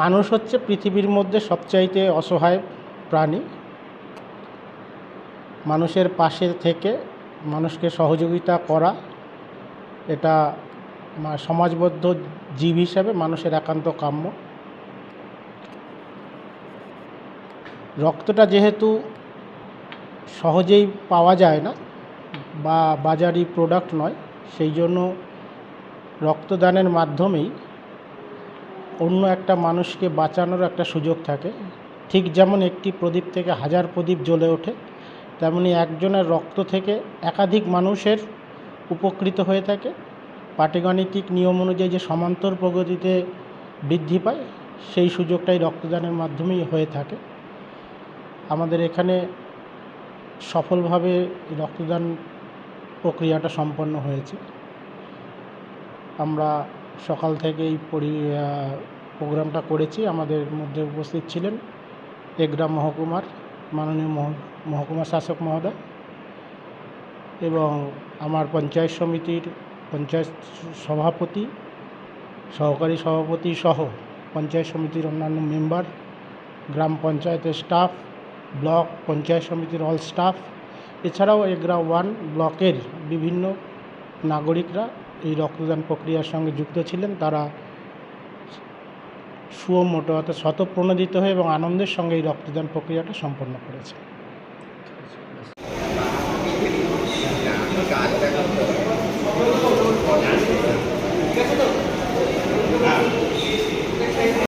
মানুষ হচ্ছে পৃথিবীর মধ্যে সবচাইতে অসহায় প্রাণী। মানুষের পাশে থেকে মানুষকে সহযোগিতা করা, এটা সমাজবদ্ধ জীব হিসাবে মানুষের একান্ত কাম্য। রক্তটা যেহেতু সহজেই পাওয়া যায় না বা বাজারি প্রোডাক্ট নয়। সেই জন্য রক্তদানের মাধ্যমেই অন্য একটা মানুষকে বাঁচানোর একটা সুযোগ থাকে। ঠিক যেমন একটি প্রদীপ থেকে হাজার প্রদীপ জ্বলে ওঠে, তেমনি একজনের রক্ত থেকে একাধিক মানুষের উপকৃত হয়ে থাকে। পাটিগণিতিক নিয়ম অনুযায়ী যে সমান্তর প্রগতিতে বৃদ্ধি পায়, সেই সুযোগটাই রক্তদানের মাধ্যমেই হয়ে থাকে। আমাদের এখানে সফলভাবে রক্তদান প্রক্রিয়াটা সম্পন্ন হয়েছে। আমরা সকাল থেকেই পরি প্রোগ্রামটা করেছি। আমাদের মধ্যে উপস্থিত ছিলেন এগ্রাম মহকুমার মাননীয় মহ- মহকুমা শাসক মহোদয় এবং আমার পঞ্চায়েত সমিতির পঞ্চায়েত সভাপতি, সহকারী সভাপতি সহ পঞ্চায়েত সমিতির অন্যান্য মেম্বার, গ্রাম পঞ্চায়েতের স্টাফ ব্লক পঞ্চায়েত সমিতির অল স্টাফ। এছাড়াও এগ্রা ওয়ান ব্লকের বিভিন্ন নাগরিকরা এই রক্তদান প্রক্রিয়ার সঙ্গে যুক্ত ছিলেন। তারা সুমোটো অর্থাৎ স্বতঃপ্রণোদিত হয়ে এবং আনন্দের সঙ্গে এই রক্তদান প্রক্রিয়াটা সম্পন্ন করেছে কাজটা